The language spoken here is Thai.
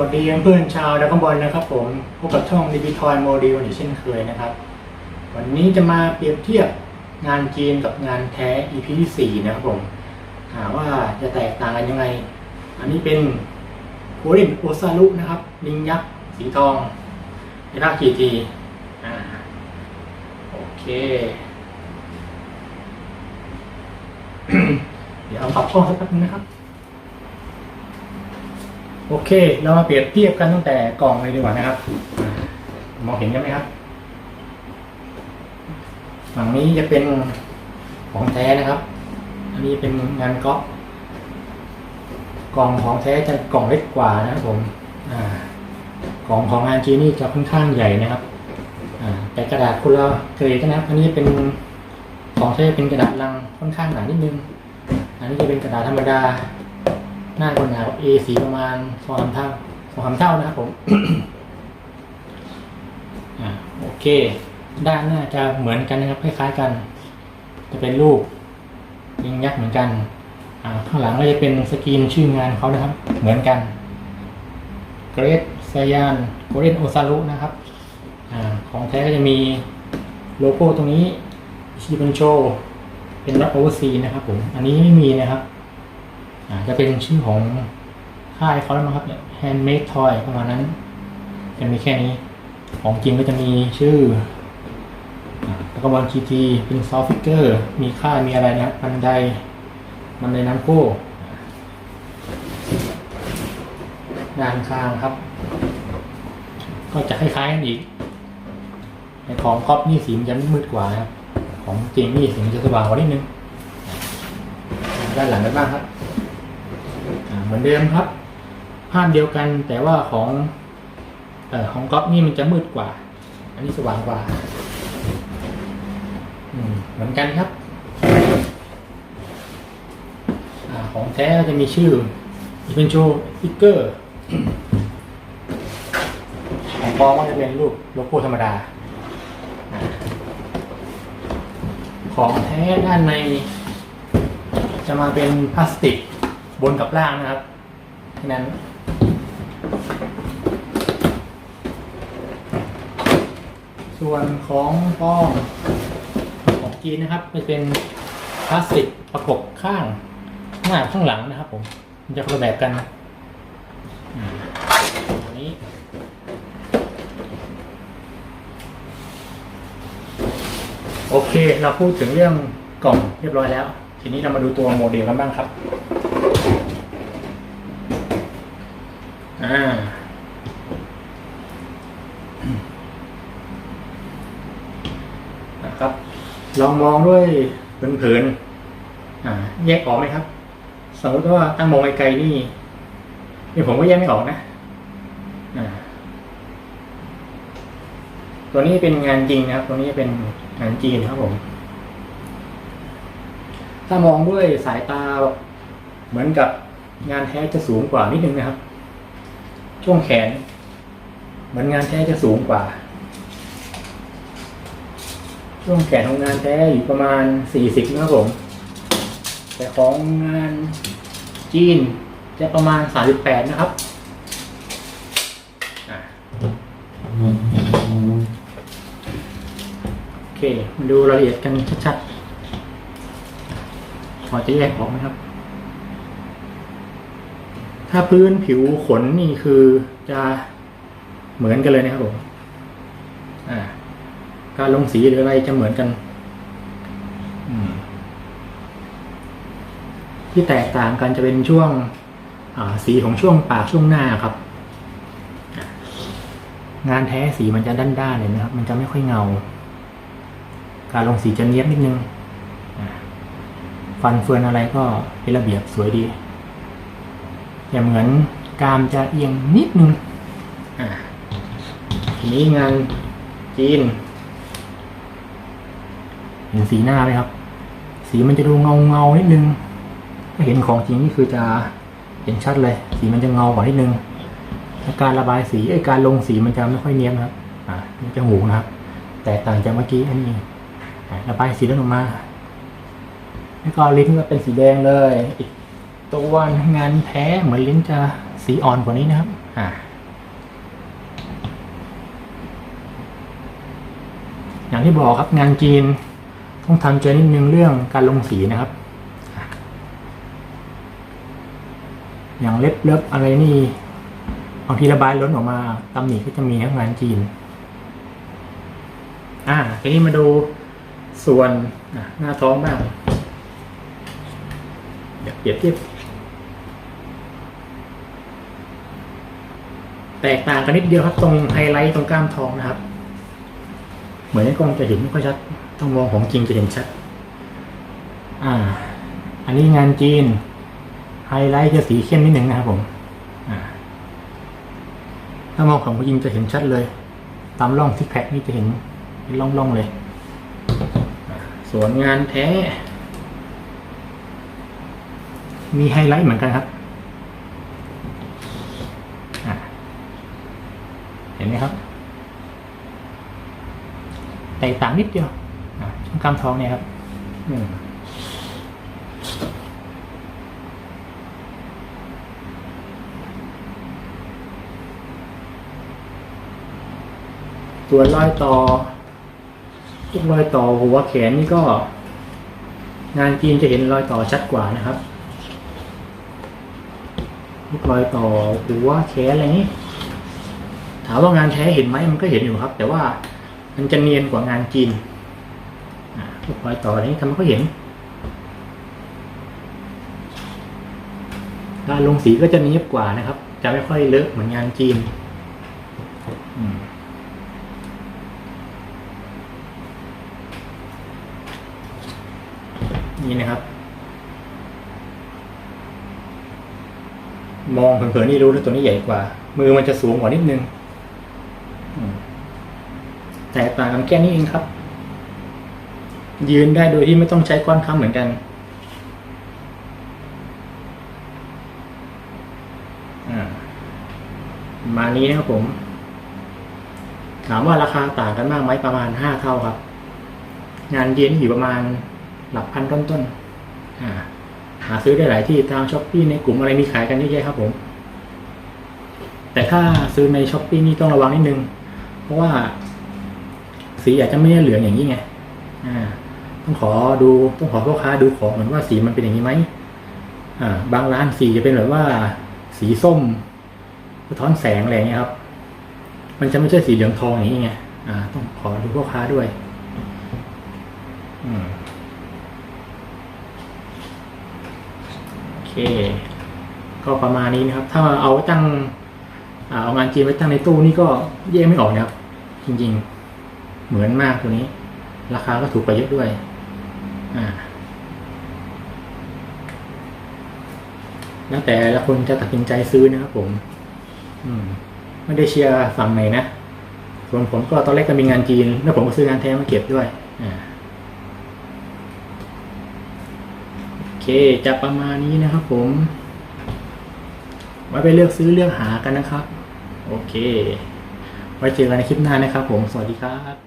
วัสดีเพื่อนชาวดักบอลนะครับผมพบกับช่องดิจิทอยโมเดลอีกเช่นเคยนะครับ วันนี้จะมาเปรียบเทียบงานจีนกับงานแท้ EP ที่4นะครับผมหาว่าจะแตกต่างกันยังไง อันนี้เป็นโครินโอซารุนะครับ ลิงยักษ์สีทองในภาคจีทีอ่าโอเค เดี๋ยวเอาปรับกล้องสักแป๊บนึงนะครับ โอเค เรามาเปรียบเทียบกันตั้งแต่กล่องเลยดีกว่านะครับ มองเห็นกันไหมครับ ฝั่งนี้จะเป็นของแท้นะครับ อันนี้เป็นงานก๊อปกล่องของแท้จะกล่องเล็กกว่านะครับผมกล่องของงานจีนี่จะค่อนข้างใหญ่นะครับแต่กระดาษคนละเกรดนะครับ อันนี้เป็นของแท้เป็นกระดาษลังค่อนข้างหนานิดนึง อันนี้จะเป็นกระดาษธรรมดา หน้าคนหนา A สีประมาณสองสามเท่าสองสามเท่านะครับผมอ่าโอเค ด้านหน้าจะเหมือนกันนะครับคล้ายๆกัน จะเป็นรูปยิงยักษ์เหมือนกันอ่าข้างหลังก็จะเป็นสกรีนชื่องานเขานะครับ เหมือนกันเกรดไซยานโกเรนโอซารุนะครับอ่าของแท้ก็จะมีโลโก้ตรงนี้ชิบันโชเป็นรั o โอเวอร์ซีนะครับผม อันนี้ไม่มีนะครับ จะเป็นชื่อของค่ายเขาแล้วมั้งครับเนี่ย handmade toy ประมาณนั้น จะมีแค่นี้ ของจริงก็จะมีชื่อตะกบอลทีทีเป็นซอฟต์ฟิกเกอร์ มีค่ายมีอะไรนะครับบันไดบันไดน้ำโค้ด้านข้างครับ ก็จะคล้ายๆกันอีกในของครอปนี่สีมันจะมืดกว่านะครับ ของจริงนี่สีมันจะสว่างกว่านิดนึงด้านหลังกันบ้างครับ เหมือนเดิมครับ ภาพเดียวกันแต่ว่าของเอ่อของก๊อฟนี่มันจะมืดกว่า อันนี้สว่างกว่าอืมเหมือนกันครับอาของแท้ก็จะมีชื่ออีเป็นโชฟิกเกอร์ของปลอมก็จะเป็นรูปโลโก้ธรรมดาอ่าของแท้ด้านใน จะมาเป็นพลาสติก บนกับล่างนะครับแค่นั้นส่วนของป้องของจีนนะครับจะเป็นพลาสติกประกบข้างหน้าข้างหลังนะครับ ผมมันจะคนละแบบกันอันนี้โอเค เราพูดถึงเรื่องกล่องเรียบร้อยแล้ว ทีนี้เรามาดูตัวโมเดลกันบ้างครับ อ่านะครับ ลองมองด้วยเผินๆอ่า แยกออกไหมครับ สมมติว่าตั้งมองไกลๆนี่นี่ผมก็แยกไม่ออกนะอ่าตัวนี้เป็นงานจริงนะครับ ตัวนี้เป็นงานจีนครับผม ถ้ามองด้วยสายตา เหมือนกับงานแท้จะสูงกว่านิดนึงนะครับ ช่วงแขน เหมือนงานแท้จะสูงกว่า ช่วงแขนของงานแท้อยู่ประมาณสี่สิบนะครับผม แต่ของงานจีนจะประมาณสามสิบแปดนะครับโอเคมาดูรายละเอียดกันชัดๆพอจะแยกออกไหมครับ ถ้าพื้นผิวขนนี่คือจะเหมือนกันเลยนะครับผมการลงสีหรืออะไรจะเหมือนกันที่แตกต่างกันจะเป็นช่วงสีของช่วงปากช่วงหน้าครับ งานแท้สีมันจะด้านๆเลยนะครับ มันจะไม่ค่อยเงา การลงสีจะเนียบนิดนึงฟันเฟือนอะไรก็เป็นระเบียบสวยดี แต่เหมือนกรามจะเอียงนิดนึงอ่าทีนี้งานจีน เห็นสีหน้าไหมครับ สีมันจะดูเงาเงาๆนิดนึงถ้าเห็นของจริงนี่คือจะเห็นชัดเลย สีมันจะเงากว่านิดนึงและการระบายสีไอ้ยการลงสีมันจะไม่ค่อยเนียนนะครับ อ่านี่จมูกนะครับ แตกต่างจากเมื่อกี้อันนี้อ่าระบายสีแล้วออกมา แล้วก็ลิ้นก็เป็นสีแดงเลยอีก ตัวงานแท้เหมือนลิ้นจะสีอ่อนกว่านี้นะครับ อ่อย่างที่บอกครับงานจีนต้องทำใจนิดนึงเรื่องการลงสีนะครับ อย่างเล็บเล็บอะไรนี่บางทีระบายล้นออกมาตำหนิก็จะมีทั้งงานจีน อ่าทีนี้มาดูส่วนหน้าท้องบ้างอยากเปรียบเทียบ แตกต่างกันนิดเดียวครับตรงไฮไลท์ตรงกล้ามท้องนะครับ เหมือนในกล้องจะเห็นไม่ค่อยชัด ต้องมองของจริงจะเห็นชัด อ่า อันนี้งานจีน ไฮไลท์จะสีเข้มนิดหนึ่งนะครับผมถ้ามองของจริงจะเห็นชัดเลย ตามร่องซิกแพคนี่จะเห็นเป็นร่องๆเลยส่วนงานแท้ มีไฮไลท์เหมือนกันครับอ่า เห็นไหมครับ แตกต่างนิดเดียวอ่าช่วงกล้ามท้องเนี่ยครับอืมส่วรอยต่อทุกรอยต่อหัวแขนนี่ก็ งานจีนจะเห็นรอยต่อชัดกว่านะครับทุกรอยต่อหัวแขนอะไรนี้ ถามว่างานแท้เห็นไหมมันก็เห็นอยู่ครับ แต่ว่ามันจะเนียนกว่างานจีนอ่าพวกรอยต่ออะไรนี้ทำให้เขาเห็นการลงสีก็จะเนียบกว่านะครับ จะไม่ค่อยเลอะเหมือนงานจีนนี่นะครับ มองเผินๆนี่รู้แล้วตัวนี้ใหญ่กว่า มือมันจะสูงกว่านิดนึง แตกต่างกันแค่นี้เองครับ ยืนได้โดยที่ไม่ต้องใช้ก้อนค้ำเหมือนกันอ่ามานี้นะครับผม ถามว่าราคาต่างกันมากไหมประมาณห้าเท่าครับ งานเย็นอยู่ประมาณหลักพันต้นๆอ่าหาซื้อได้หลายที่ตามช้อปปี้ในกลุ่มอะไรมีขายกันเยอะแยะครับผม แต่ถ้าซื้อในช้อปปี้นี่ต้องระวังนิดนึง เพราะว่า สีอาจจะไม่ได้เหลืองอย่างนี้ไงต้องขอดูต้องขอพ่อค้าดูของเหมือนว่าสีมันเป็นอย่างนี้ไหมบางร้านสีจะเป็นแบบว่า สีส้มสะท้อนแสงอะไรอย่างเงี้ยครับ มันจะไม่ใช่สีเหลืองทองอย่างนี้ไงต้องขอดูพ่อค้าด้วยโอเค ก็ประมาณนี้นะครับ ถ้าเอาตั้งเอางานจีนไว้ตั้งในตู้นี่ก็แยกไม่ออกนะครับ จริง ๆ เหมือนมากตัวนี้ ราคาก็ถูกไปเยอะด้วยอ่าแล้วแต่ละคนจะตัดสินใจซื้อนะครับผม อืม ไม่ได้เชียร์ฝั่งไหนนะส่วนผมก็ตอนแรกก็มีงานจีน แล้วผมก็ซื้องานแท้มาเก็บด้วยอ่าโอเคจะประมาณนี้นะครับผมไว้ไปเลือกซื้อเลือกหากันนะครับ โอเค ไว้เจอกันในคลิปหน้านะครับผม สวัสดีครับ